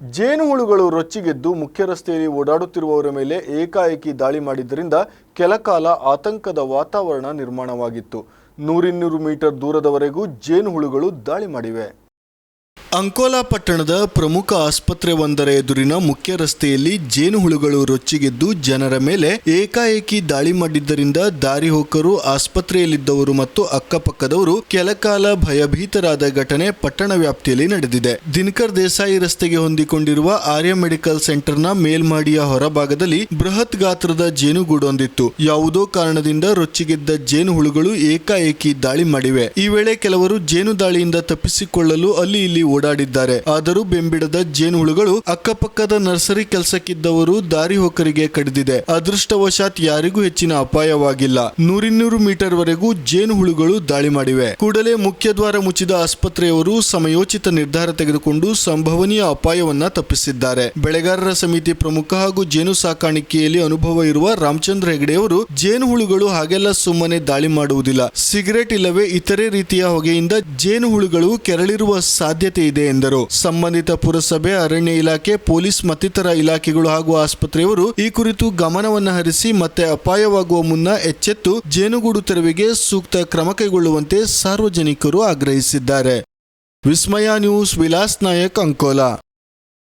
ಜೇನುಹುಳುಗಳು ರೊಚ್ಚಿಗೆದ್ದು ಮುಖ್ಯ ರಸ್ತೆಯಲ್ಲಿ ಓಡಾಡುತ್ತಿರುವವರ ಮೇಲೆ ಏಕಾಏಕಿ ದಾಳಿ ಮಾಡಿದ್ದರಿಂದ ಕೆಲಕಾಲ ಆತಂಕದ ವಾತಾವರಣ ನಿರ್ಮಾಣವಾಗಿತ್ತು. ನೂರಿನ್ನೂರು ಮೀಟರ್ ದೂರದವರೆಗೂ ಜೇನುಹುಳುಗಳು ದಾಳಿ ಮಾಡಿವೆ. ಅಂಕೋಲಾ ಪಟ್ಟಣದ ಪ್ರಮುಖ ಆಸ್ಪತ್ರೆ ಒಂದರ ಎದುರಿನ ಮುಖ್ಯ ರಸ್ತೆಯಲ್ಲಿ ಜೇನುಹುಳುಗಳು ರೊಚ್ಚಿಗೆದ್ದು ಜನರ ಮೇಲೆ ಏಕಾಏಕಿ ದಾಳಿ ಮಾಡಿದ್ದರಿಂದ ದಾರಿ ಹೋಕರು ಆಸ್ಪತ್ರೆಯಲ್ಲಿದ್ದವರು ಮತ್ತು ಅಕ್ಕಪಕ್ಕದವರು ಕೆಲಕಾಲ ಭಯಭೀತರಾದ ಘಟನೆ ಪಟ್ಟಣ ವ್ಯಾಪ್ತಿಯಲ್ಲಿ ನಡೆದಿದೆ. ದಿನಕರ್ ದೇಸಾಯಿ ರಸ್ತೆಗೆ ಹೊಂದಿಕೊಂಡಿರುವ ಆರ್ಯ ಮೆಡಿಕಲ್ ಸೆಂಟರ್ನ ಮೇಲ್ಮಾಡಿಯ ಹೊರಭಾಗದಲ್ಲಿ ಬೃಹತ್ ಗಾತ್ರದ ಜೇನುಗೂಡೊಂದಿತ್ತು. ಯಾವುದೋ ಕಾರಣದಿಂದ ರೊಚ್ಚಿಗೆದ್ದ ಜೇನುಹುಳುಗಳು ಏಕಾಏಕಿ ದಾಳಿ ಮಾಡಿವೆ. ಈ ವೇಳೆ ಕೆಲವರು ಜೇನು ದಾಳಿಯಿಂದ ತಪ್ಪಿಸಿಕೊಳ್ಳಲು ಅಲ್ಲಿ ಇಲ್ಲಿ ಓಡಾಡಿದ್ದಾರೆ. ಆದರೂ ಬೆಂಬಿಡದ ಜೇನುಹುಳುಗಳು ಅಕ್ಕಪಕ್ಕದ ನರ್ಸರಿ ಕೆಲಸಕ್ಕಿದ್ದವರು ದಾರಿ ಹೋಕರಿಗೆ ಕಡಿದಿದೆ. ಅದೃಷ್ಟವಶಾತ್ ಯಾರಿಗೂ ಹೆಚ್ಚಿನ ಅಪಾಯವಾಗಿಲ್ಲ. ನೂರಿನ್ನೂರು ಮೀಟರ್ ವರೆಗೂ ಜೇನುಹುಳುಗಳು ದಾಳಿ ಮಾಡಿವೆ. ಕೂಡಲೇ ಮುಖ್ಯ ದ್ವಾರ ಮುಚ್ಚಿದ ಆಸ್ಪತ್ರೆಯವರು ಸಮಯೋಚಿತ ನಿರ್ಧಾರ ತೆಗೆದುಕೊಂಡು ಸಂಭವನೀಯ ಅಪಾಯವನ್ನ ತಪ್ಪಿಸಿದ್ದಾರೆ. ಬೆಳೆಗಾರರ ಸಮಿತಿ ಪ್ರಮುಖ ಹಾಗೂ ಜೇನು ಸಾಕಾಣಿಕೆಯಲ್ಲಿ ಅನುಭವ ಇರುವ ರಾಮಚಂದ್ರ ಹೆಗಡೆಯವರು ಜೇನುಹುಳುಗಳು ಹಾಗೆಲ್ಲ ಸುಮ್ಮನೆ ದಾಳಿ ಮಾಡುವುದಿಲ್ಲ. ಸಿಗರೆಟ್ ಇಲ್ಲವೇ ಇತರೆ ರೀತಿಯ ಹೊಗೆಯಿಂದ ಜೇನುಹುಳುಗಳು ಕೆರಳಿರುವ ಸಾಧ್ಯತೆ ಇದೆ ಎಂದರು. ಸಂಬಂಧಿತ ಪುರಸಭೆ, ಅರಣ್ಯ ಇಲಾಖೆ, ಪೊಲೀಸ್ ಮತ್ತಿತರ ಇಲಾಖೆಗಳು ಹಾಗೂ ಆಸ್ಪತ್ರೆಯವರು ಈ ಕುರಿತು ಗಮನವನ್ನು ಹರಿಸಿ ಮತ್ತೆ ಅಪಾಯವಾಗುವ ಮುನ್ನ ಎಚ್ಚೆತ್ತು ಜೇನುಗೂಡು ತೆರವಿಗೆ ಸೂಕ್ತ ಕ್ರಮ ಕೈಗೊಳ್ಳುವಂತೆ ಸಾರ್ವಜನಿಕರು ಆಗ್ರಹಿಸಿದ್ದಾರೆ. ವಿಸ್ಮಯ ನ್ಯೂಸ್, ವಿಲಾಸ್ ನಾಯಕ್ ಅಂಕೋಲಾ.